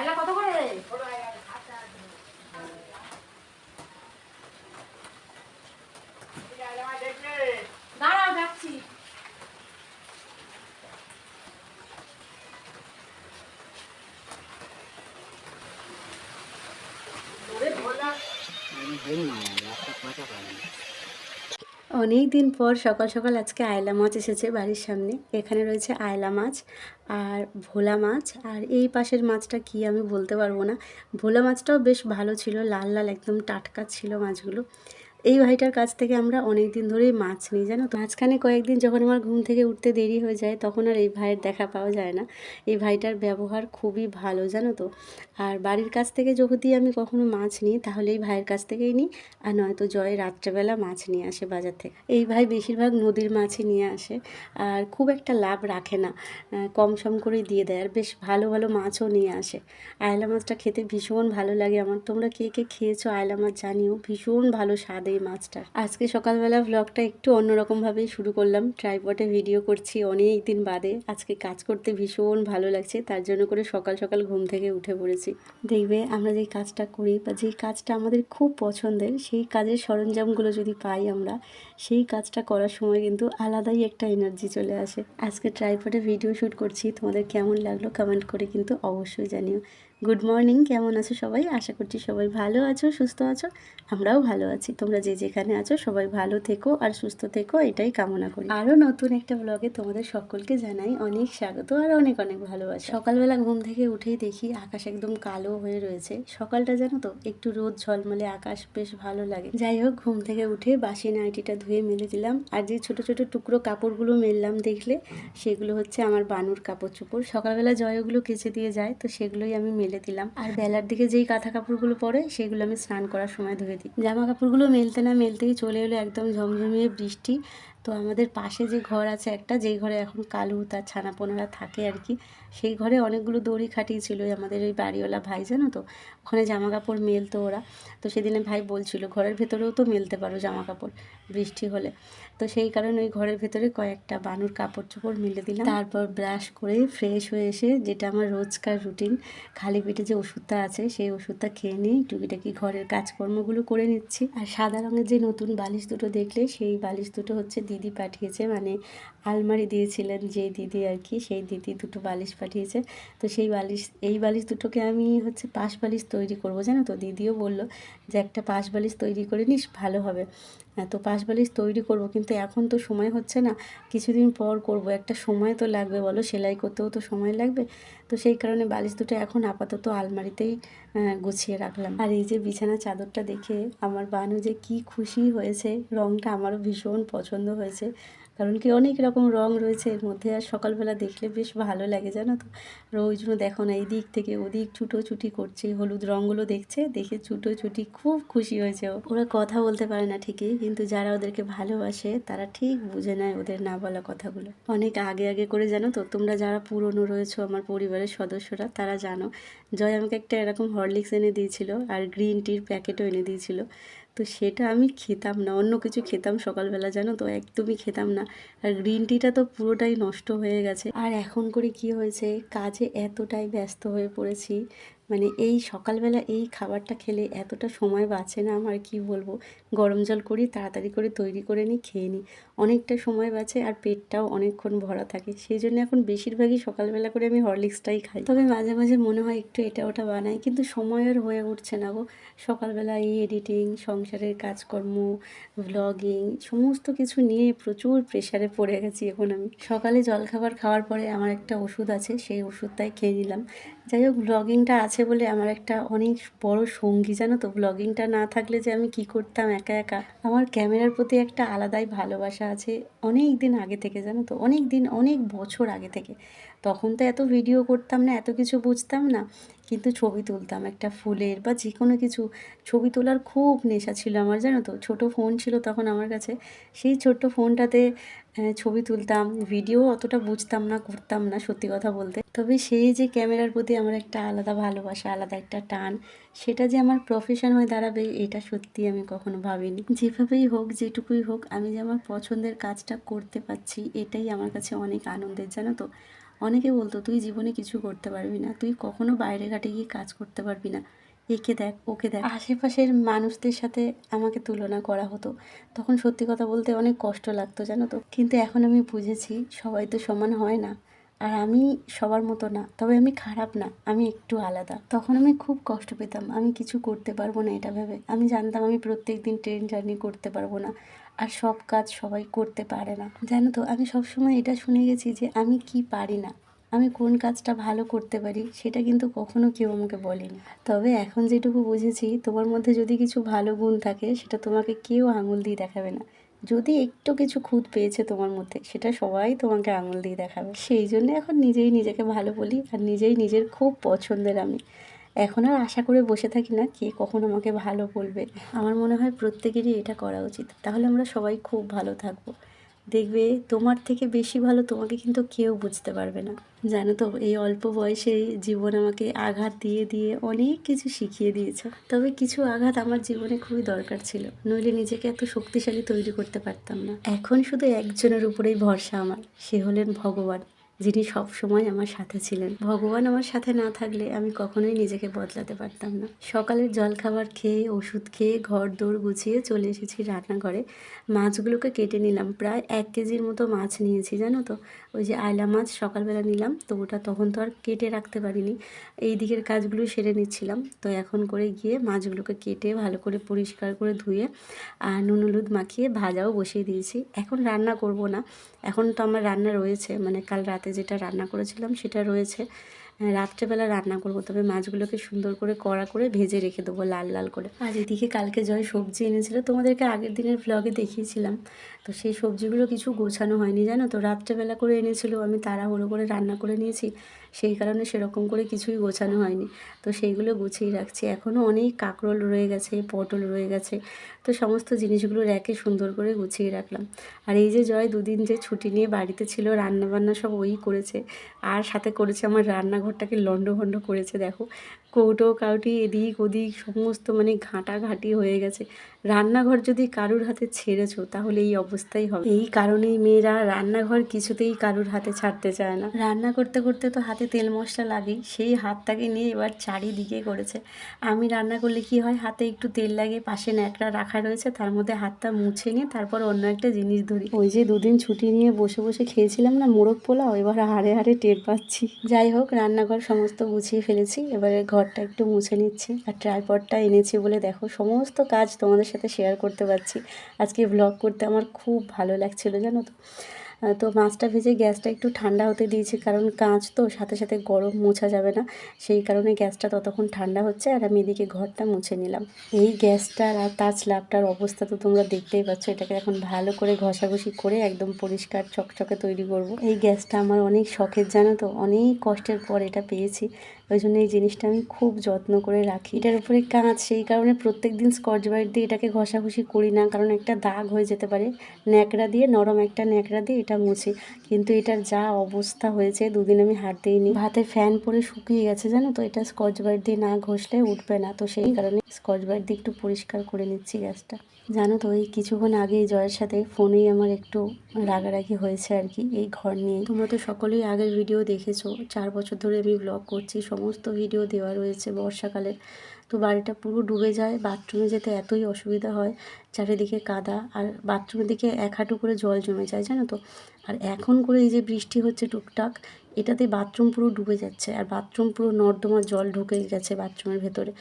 আয়লা কত করে দাঁড়াও যাচ্ছি অনেক দিন পর সকাল সকাল আজকে আয়লা মাছ এসেছে বাড়ির সামনে। এখানে রয়েছে আয়লা মাছ আর ভোলা মাছ। আর এই পাশের মাছটা কি আমি বলতে পারব না। ভোলা মাছটাও বেশ ভালো ছিল, লাল লাল একদম টাটকা ছিল মাছগুলো। এই ভাইটার কাছ থেকে আমরা অনেক দিন ধরেই মাছ নিই, জানো তো? মাঝখানে কয়েকদিন যখন আমার ঘুম থেকে উঠতে দেরি হয়ে যায়, তখন আর এই ভাইয়ের দেখা পাওয়া যায় না। এই ভাইটার ব্যবহার খুবই ভালো, জানো তো? আর বাড়ির কাছ থেকে যদি আমি কখনো মাছ নিই, তাহলে এই ভাইয়ের কাছ থেকেই নিই। আর নয়তো জয় রাত্রেবেলা মাছ নিয়ে আসে বাজার থেকে। এই ভাই বেশিরভাগ নদীর মাছই নিয়ে আসে। আর খুব একটা লাভ রাখে না। কম সম করেই দিয়ে দেয়। আর বেশ ভালো ভালো মাছও নিয়ে আসে। আয়লা মাছটা খেতে ভীষণ ভালো লাগে। আমার তোমরা কে কে খেয়েছো আয়লা মাছ জানিও। ভীষণ ভালো স্বাদ এই মাছটা। আজকে সকালবেলা ব্লগটা একটু অন্যরকমভাবেই শুরু করলাম। ট্রাইপটে ভিডিও করছি অনেক দিন বাদে। আজকে কাজ করতে ভীষণ ভালো লাগছে, তার জন্য করে সকাল সকাল ঘুম থেকে উঠে পড়েছি। দেখবে আমরা যেই কাজটা করি বা যেই কাজটা আমাদের খুব পছন্দের, সেই কাজের সরঞ্জামগুলো যদি পাই আমরা, সেই কাজটা করার সময় কিন্তু আলাদাই একটা এনার্জি চলে আসে। আজকে ট্রাইপটে ভিডিও শ্যুট করছি, তোমাদের কেমন লাগল কমেন্ট করে কিন্তু অবশ্যই জানিও। গুড মর্নিং কেমন আছো সবাই? আশা করছি সবাই ভালো আছো সুস্থ আছো। আমরাও ভালো আছি। তোমরা যে যেখানে আছো সবাই ভালো থেকো আর সুস্থ থেকো এটাই কামনা করি। আরও নতুন একটা ব্লগে তোমাদের সকলকে জানাই অনেক স্বাগত আর অনেক অনেক ভালোবাসা। সকালবেলা ঘুম থেকে উঠেই দেখি আকাশ একদম কালো হয়ে রয়েছে। সকালটা জানো তো একটু রোদ ঝলমলে আকাশ বেশ ভালো লাগে। যাই হোক ঘুম থেকে উঠে বাসি নাইটিটা ধুয়ে মেলে দিলাম। আর যে ছোট ছোট টুকরো কাপড়গুলো মেললাম দেখলে সেগুলো হচ্ছে আমার বানুর কাপড় চোপড়। সকালবেলা জয়গুলো কেচে দিয়ে যায় তো সেগুলোই আমি মেলে দিলাম। আর বেলার দিকে যেই কাঁথা কাপড়গুলো পরে, সেগুলো আমি স্নান করার সময় ধুয়ে দিই। জামা কাপড়গুলো মেলতে না মেলতেই চলে এলো একদম ঝমঝমিয়ে বৃষ্টি। তো আমাদের পাশে যে ঘর আছে একটা, যেই ঘরে এখন কালু, তার ছানাপোনারা থাকে আর কি সেই ঘরে অনেকগুলো দড়ি খাটিয়েছিল আমাদের ওই বাড়িওয়ালা ভাই, জানো তো? ওখানে জামা কাপড় মেলতো ওরা। তো সেদিনে ভাই বলছিল, ঘরের ভেতরেও তো মেলতে পারো জামা কাপড় বৃষ্টি হলে। তো সেই কারণে ওই ঘরের ভেতরে কয়েকটা বানুর কাপড় চোপড় মেলে দিলাম। তারপর ব্রাশ করে ফ্রেশ হয়ে এসে যেটা আমার রোজকার রুটিন, খালি পেটে যে ওষুধটা আছে, সেই ওষুধটা খেয়ে নিই টুকিটাকি ঘরের কাজকর্মগুলো করে নিচ্ছি। আর সাদা রঙের যে নতুন বালিশ দুটো দেখলে, সেই বালিশ দুটো হচ্ছে দিদি পাঠিয়েছে মানে আলমারি দিয়েছিলেন যে দিদি আর কি সেই দিদি দুটো বালিশ পাঠিয়েছে। তো সেই বালিশ এই বালিশ দুটোকে আমি হচ্ছে পাশ বালিশ তৈরি করব জানো তো? দিদিও বলল যে একটা পাশ বালিশ তৈরি করে নিস ভালো হবে। হ্যাঁ, তো পাশ বালিশ তৈরি করব কিন্তু এখন তো সময় হচ্ছে না। কিছুদিন পর করব একটা সময় তো লাগবে বলো? সেলাই করতেও তো সময় লাগবে। তো সেই কারণে বালিশ দুটো এখন আপাতত আলমারিতেই গুছিয়ে রাখলাম। আর এই যে বিছানা চাদরটা দেখে আমার বানু যে কি খুশি হয়েছে রংটা আমারও ভীষণ পছন্দ হয়েছে। কারণ কি অনেক রকম রং রয়েছে এর মধ্যে, আর সকালবেলা দেখলে বেশ ভালো লাগে, জানো তো। আর ওই জন্য দেখো না এই দিক থেকে ওদিক ছুটোছুটি করছে, হলুদ রঙগুলো দেখছে, দেখে ছুটোছুটি খুব খুশি হয়েছে। ওরা কথা বলতে পারে না ঠিকই, কিন্তু যারা ওদেরকে ভালোবাসে, তারা ঠিক বুঝে নেয় ওদের না বলা কথাগুলো। অনেক আগে আগে করে জানো তো, তোমরা যারা পুরনো রয়েছো, আমার পরিবারের সদস্যরা, তারা জানো। জয় আমাকে একটা এরকম হরলিক্স এনে দিয়েছিল, আর গ্রিন টির প্যাকেটও এনে দিয়েছিল। তো সেটা আমি খেতাম না। অন্য কিছু খেতাম সকালবেলা, জানো তো? একদমই খেতাম না। আর গ্রিন টিটা তো পুরোটাই নষ্ট হয়ে গেছে। আর এখন করে কি হয়েছে? কাজে এতটাই ব্যস্ত হয়ে পড়েছি। মানে এই সকালবেলা এই খাবারটা খেলে এতটা সময় বাঁচে না আমার, কি বলব? গরম জল করি, তাড়াতাড়ি করে তৈরি করে নিই, খেয়ে নিই। অনেকটা সময় বাঁচে আর পেটটাও অনেকক্ষণ ভরা থাকে। সেই জন্য এখন বেশিরভাগই সকালবেলা করে আমি হরলিক্সটাই খাই। তবে মাঝে মাঝে মনে হয় একটু এটা ওটা বানাই, কিন্তু সময়ের হয়ে উঠছে না গো। সকালবেলা এই এডিটিং সংসারের কাজকর্ম ব্লগিং সমস্ত কিছু নিয়ে প্রচুর প্রেশারে পড়ে গেছি এখন আমি। সকালে জলখাবার খাওয়ার পরে আমার একটা ওষুধ আছে, সেই ওষুধটাই খেয়ে নিলাম। যাই হোক ব্লগিংটা আছে বলে আমার একটা অনেক বড় সঙ্গী, জানো তো? ব্লগিংটা না থাকলে যে আমি কি করতাম একা একা? আমার ক্যামেরার প্রতি একটা আলাদাই ভালোবাসা আছে অনেক দিন আগে থেকে জানো তো? অনেক দিন অনেক বছর আগে থেকে। তখন তো এত ভিডিও করতাম না, এত কিছু বুঝতাম না। কিন্তু ছবি তুলতাম একটা ফুলের বা যে কোনো কিছু। ছবি তোলার খুব নেশা ছিল আমার, জানো তো? ছোট ফোন ছিল তখন আমার কাছে। সেই ছোট্ট ফোনটাতে ছবি তুলতাম ভিডিও অতটা বুঝতাম না, করতাম না, সত্যি কথা বলতে। তবে সেই যে ক্যামেরার প্রতি আমার একটা আলাদা ভালোবাসা, আলাদা একটা টান, সেটা যে আমার প্রফেশন হয়ে দাঁড়াবে, এটা সত্যি আমি কখনো ভাবিনি। যেভাবেই হোক, যেটুকুই হোক, আমি যে আমার পছন্দের কাজটা করতে পারছি, এটাই আমার কাছে অনেক আনন্দের, জানো তো? অনেকে বলতো, তুই জীবনে কিছু করতে পারবি না, তুই কখনো বাইরে ঘাটে গিয়ে কাজ করতে পারবি না। একে দেখ, ওকে দেখ। আশেপাশের মানুষদের সাথে আমাকে তুলনা করা হতো। তখন সত্যি কথা বলতে অনেক কষ্ট লাগতো, জানো তো? কিন্তু এখন আমি বুঝেছি, সবাই তো সমান হয় না। আর আমি সবার মতো না, তবে আমি খারাপ না, আমি একটু আলাদা। তখন আমি খুব কষ্ট পেতাম, আমি কিছু করতে পারব না এটা ভেবে। আমি জানতাম আমি প্রত্যেক দিন ট্রেন জার্নি করতে পারব না। আর সব কাজ সবাই করতে পারে না। জানো তো, আমি সবসময় এটা শুনে গেছি যে আমি কি পারি না। আমি কোন কাজটা ভালো করতে পারি সেটা কিন্তু কখনো কেউ আমাকে বলেনি। তবে এখন যেটুকু বুঝেছি, তোমার মধ্যে যদি কিছু ভালো গুণ থাকে, সেটা তোমাকে কেউ আঙুল দিয়ে দেখাবে না। যদি একটু কিছু খুঁত পেয়েছে তোমার মধ্যে, সেটা সবাই তোমাকে আঙুল দিয়ে দেখাবে। সেই জন্য এখন নিজেই নিজেকে ভালো বলি আর নিজেই নিজের খুব পছন্দের আমি। এখন আর আশা করে বসে থাকি না কে কখন আমাকে ভালো বলবে। আমার মনে হয় প্রত্যেকেরই এটা করা উচিত। তাহলে আমরা সবাই খুব ভালো থাকব। দেখবে তোমার থেকে বেশি ভালো তোমাকে কিন্তু কেউ বুঝতে পারবে না। জানো তো, এই অল্প বয়সেই জীবন আমাকে আঘাত দিয়ে দিয়ে অনেক কিছু শিখিয়ে দিয়েছে। তবে কিছু আঘাত আমার জীবনে খুবই দরকার ছিল। নইলে নিজেকে এত শক্তিশালী তৈরি করতে পারতাম না। এখন শুধু একজনের উপরেই ভরসা আমার। সে হলেন ভগবান। যিনি সব সময় আমার সাথে ছিলেন। ভগবান আমার সাথে না থাকলে আমি কখনোই নিজেকে বদলাতে পারতাম না। সকালের জলখাবার খেয়ে, ওষুধ খেয়ে ঘর দৌড় গুছিয়ে চলে এসেছি রান্নাঘরে। মাছগুলোকে কেটে নিলাম। প্রায় এক কেজির মতো মাছ নিয়েছি, জানো তো? ওই যে আয়লা মাছ সকালবেলা নিলাম, তো ওটা তখন তো আর কেটে রাখতে পারিনি। এই দিকের কাজগুলো সেরে নিচ্ছিলাম, তো এখন করে গিয়ে মাছগুলোকে কেটে ভালো করে পরিষ্কার করে ধুয়ে আর নুন হলুদ মাখিয়ে ভাজাও বসিয়ে দিয়েছি। এখন রান্না করব না, এখন তো আমার রান্না রয়েছে মানে কাল রাতে যেটা রান্না করেছিলাম সেটা রয়েছে। রাত্রেবেলা রান্না করব, তবে মাছগুলোকে সুন্দর করে কড়া করে ভেজে রেখে দেবো লাল লাল করে। আর এদিকে কালকে জয় সবজি এনেছিল, তোমাদেরকে আগের দিনের ব্লগে দেখিয়েছিলাম। তো সেই সবজিগুলো কিছু গোছানো হয়নি, জানো তো? রাত্রেবেলা করে এনেছিল, আমি তাড়াহুড়ো করে রান্না করে নিয়েছি। সেই কারণে সেরকম করে কিছুই গোছানো হয়নি। তো সেইগুলো গুছিয়ে রাখছি। এখনও অনেক কাঁকরোল রয়ে গেছে, পটল রয়ে গেছে। তো সমস্ত জিনিসগুলো র্যাকে সুন্দর করে গুছিয়ে রাখলাম। আর এই যে জয় দুদিন যে ছুটি নিয়ে বাড়িতে ছিল, রান্নাবান্না সব ওই করেছে। আর সাথে করেছে আমার রান্নাঘরটাকে লণ্ডভণ্ড করেছে, দেখো। কৌটো, কাউটি, এদিক ওদিক সমস্ত মানে ঘাঁটাঘাঁটি হয়ে গেছে। রান্নাঘর যদি কারুর হাতে ছেড়েছো, তাহলে এই অবস্থাই হবে। এই কারণেই মেয়েরা রান্নাঘর কিছুতেই কারুর হাতে ছাড়তে চায় না। রান্না করতে করতে তো হাতে তেল মশলা লাগেই। সেই হাতটাকে নিয়ে এবার চারিদিকে করেছে। আমি রান্না করলে কি হয়, হাতে একটু তেল লাগে, পাশে ন্যাকড়া রাখা রয়েছে, তার মধ্যে হাতটা মুছে নিয়ে তারপর অন্য একটা জিনিস ধরি। ওই যে দুদিন ছুটি নিয়ে বসে বসে খেয়েছিলাম না, মোরগ পোলাও, এবার হাড়ে হাড়ে টের পাচ্ছি। যাই হোক, রান্নাঘর সমস্ত গুছিয়ে ফেলেছি, এবারে ঘরটা একটু মুছে নিচ্ছি আর ট্রাইপডটা এনেছি বলে দেখো, সমস্ত কাজ তোমাদের সাথে শেয়ার করতে পারছি। আজকে ব্লগ করতে আমার খুব ভালো লাগছিল, জানো তো? তো মাছটা ভেজে গ্যাসটা একটু ঠান্ডা হতে দিয়েছি, কারণ কাঁচ তো সাথে সাথে গরম মোছা যাবে না, সেই কারণে গ্যাসটা ততক্ষণ ঠান্ডা হচ্ছে আর আমি এদিকে ঘরটা মুছে নিলাম। এই গ্যাসটার আর তার স্ল্যাবটার অবস্থা তো তোমরা দেখতেই পাচ্ছ, এটাকে এখন ভালো করে ঘষাঘষি করে একদম পরিষ্কার চকচকে তৈরি করব। এই গ্যাসটা আমার অনেক শখের, জানো তো? অনেক কষ্টের পর এটা পেয়েছি। ওই জন্য এই জিনিসটা আমি খুব যত্ন করে রাখি। এটার উপরে কাঁচ সেই কারণে প্রত্যেক দিন স্কচ ব্রাইট দিয়ে এটাকে ঘষাঘষি করি না, কারণ একটা দাগ হয়ে যেতে পারে। ন্যাকড়া দিয়ে, নরম একটা ন্যাকড়া দিয়ে এটা মুছি। কিন্তু এটার যা অবস্থা হয়েছে, দুদিন আমি হাত দিইনি। ভাতে ফ্যান পরে শুকিয়ে গেছে, জানো তো? এটা স্কচ ব্রাইট দিয়ে না ঘষলে উঠবে না। তো সেই কারণে স্কচ ব্রাইট দিয়ে একটু পরিষ্কার করে নিচ্ছি গ্যাসটা। জানো তো, এই কিছুক্ষণ আগেই জয়ের সাথে ফোনেই আমার একটু রাগারাগি হয়েছে আর কি, এই ঘর নিয়ে তোমরা তো সকলেই আগের ভিডিও দেখেছ, চার বছর ধরে আমি ব্লগ করছি, সমস্ত ভিডিও দেওয়া রয়েছে বর্ষাকালের তো বাড়িটা পুরো ডুবে যায় বাথরুমে যেতে এতই অসুবিধা হয়, চারিদিকে কাদা আর বাথরুমের দিকে এক হাঁটু করে জল জমে যায়, জানো তো। আর এখন করে এই যে বৃষ্টি হচ্ছে টুকটাক, এটাতে বাথরুম পুরো ডুবে যাচ্ছে, আর বাথরুম পুরো নর্দমার জল ঢুকে গেছে বাথরুমের ভেতরে।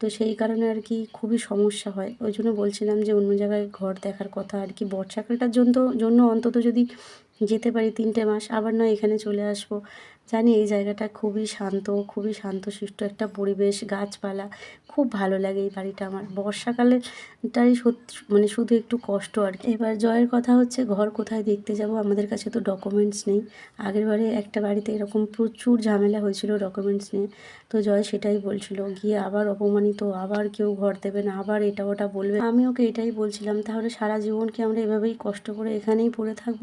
তো সেই কারণে আর কি খুবই সমস্যা হয়। ওই জন্য বলছিলাম যে অন্য জায়গায় ঘর দেখার কথা আর কি, বর্ষাকালটার জন্য জন্য অন্তত যদি যেতে পারি তিনটে মাস, আবার নয় এখানে চলে আসব। জানি এই জায়গাটা খুবই শান্ত, খুবই শান্তশিষ্ট একটা পরিবেশ, গাছপালা। খুব ভালো লাগে এই বাড়িটা আমার। বর্ষাকালেটাই সত্যি মানে শুধু একটু কষ্ট আর কি। এবার জয়ের কথা হচ্ছে, ঘর কোথায় দেখতে যাব? আমাদের কাছে তো ডকুমেন্টস নেই। আগের বারে একটা বাড়িতে এরকম প্রচুর ঝামেলা হয়েছিল ডকুমেন্টস নিয়ে। তো জয় সেটাই বলছিল। গিয়ে আবার অপমানিত, আবার কেউ ঘর দেবে না, আবার এটা ওটা বলবে। আমি ওকে এটাই বলছিলাম, তাহলে সারা জীবন কি আমরা এভাবেই কষ্ট করে এখানেই পড়ে থাকব?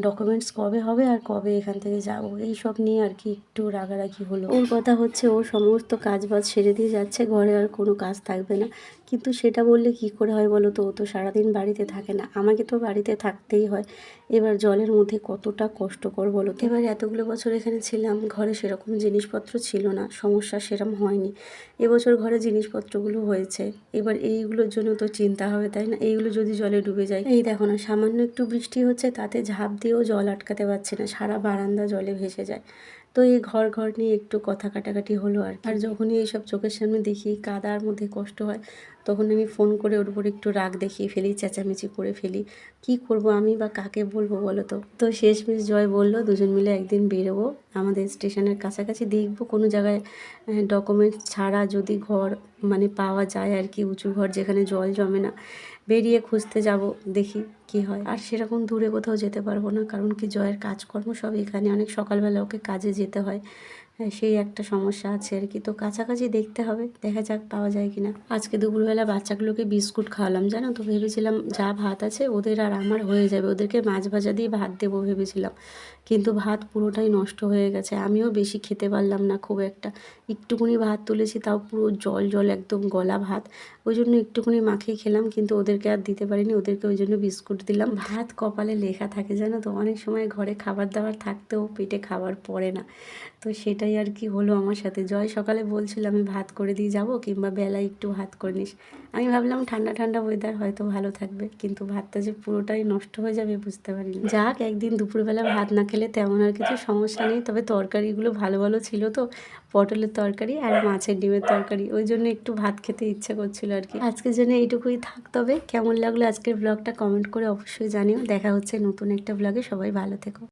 ডকুমেন্টস কবে হবে আর কবে এখান থেকে যাব? এই সব নিয়ে আর কি একটু রাগারাগি হলো। ওর কথা হচ্ছে ও সমস্ত কাজ বাজ সেরে দিয়ে যাচ্ছে, ঘরে আর কোনো কাজ থাকবে না। কিন্তু সেটা বললে কি করে হয় বলো তো? ও তো সারাদিন বাড়িতে থাকে না। আমাকে তো বাড়িতে থাকতেই হয়। এবার জলের মধ্যে কতটা কষ্টকর বলো তো? এবার এতগুলো বছর এখানে ছিলাম, ঘরে সেরকম জিনিসপত্র ছিল না। সমস্যা সেরম হয়নি। এবছর ঘরে জিনিসপত্রগুলো হয়েছে। এবার এইগুলোর জন্য তো চিন্তা হবে, তাই না? এইগুলো যদি জলে ডুবে যায়। এই দেখো না, সামান্য একটু বৃষ্টি হচ্ছে, তাতে ঝাঁপ দিয়েও জল আটকাতে পারছে না। সারা বারান্দা জলে ভেসে যায়। তো এই ঘর ঘর নিয়ে একটু কথা কাটাকাটি হলো আর আর যখনই এইসব চোখের সামনে দেখি, কাদার মধ্যে কষ্ট হয়, তখন আমি ফোন করে ওর উপর একটু রাগ দেখিয়ে ফেলি, চেঁচামেচি করে ফেলি। কি করব আমি বা কাকে বলব বলো তো? তো শেষমেশ জয় বলল, দুজন মিলে একদিন বেরোবো, আমাদের স্টেশনের কাছাকাছি দেখব, কোনো জায়গায় ডকুমেন্টস ছাড়া যদি ঘর মানে পাওয়া যায় আর কি, উঁচু ঘর যেখানে জল জমে না। বেরিয়ে খুঁজতে যাব, দেখি কি হয়। আর সেরকম দূরে কোথাও যেতে পারব না, কারণ কি জয়ের কাজকর্ম সব এখানে। অনেক সকালবেলা ওকে কাজে যেতে হয়। সেই একটা সমস্যা আছে আর কি। তো কাছাকাছি দেখতে হবে, দেখা যাক পাওয়া যায় কিনা। আজকে দুপুরবেলা বাচ্চাগুলোকে বিস্কুট খাওয়ালাম, জানো তো? ভেবেছিলাম যা ভাত আছে ওদের আর আমার হয়ে যাবে। ওদেরকে মাছ ভাজা দিয়ে ভাত দেবো ভেবেছিলাম। কিন্তু ভাত পুরোটাই নষ্ট হয়ে গেছে। আমিও বেশি খেতে পারলাম না খুব একটা। একটুকুনি ভাত তুলেছি, তাও পুরো জল জল একদম গলা ভাত। ওই জন্য একটুকুনি মাখিয়ে খেলাম, কিন্তু ওদেরকে আর দিতে পারিনি। ওদেরকে ওই জন্য বিস্কুট দিলাম। ভাত কপালে লেখা থাকে, জানো তো? অনেক সময় ঘরে খাবার দাবার থাকতেও পেটে খাবার পড়ে না। তো সেটাই আর কি হলো আমার সাথে। জয় সকালে বলছিল, আমি ভাত করে দিয়ে যাব কিংবা বেলায় একটু ভাত করে নিস। আমি ভাবলাম, ঠান্ডা ঠান্ডা ওয়েদার হয়তো ভালো থাকবে। কিন্তু ভাতটা যে পুরোটাই নষ্ট হয়ে যাবে বুঝতে পারিনি। যাক, একদিন দুপুরবেলা ভাত না খেলে তেমন আর কিছু সমস্যা নেই। তবে তরকারিগুলো ভালো ভালো ছিল তো, পটলের তরকারি আর মাছের ডিমের তরকারি। ওই জন্য একটু ভাত খেতে ইচ্ছা করছিল আর কি। আজকের জন্য এইটুকুই থাক তবে। কেমন লাগল আজকের ব্লগটা কমেন্ট করে অবশ্যই জানিও। দেখা হচ্ছে নতুন একটা ব্লগে সবাই ভালো থেকো।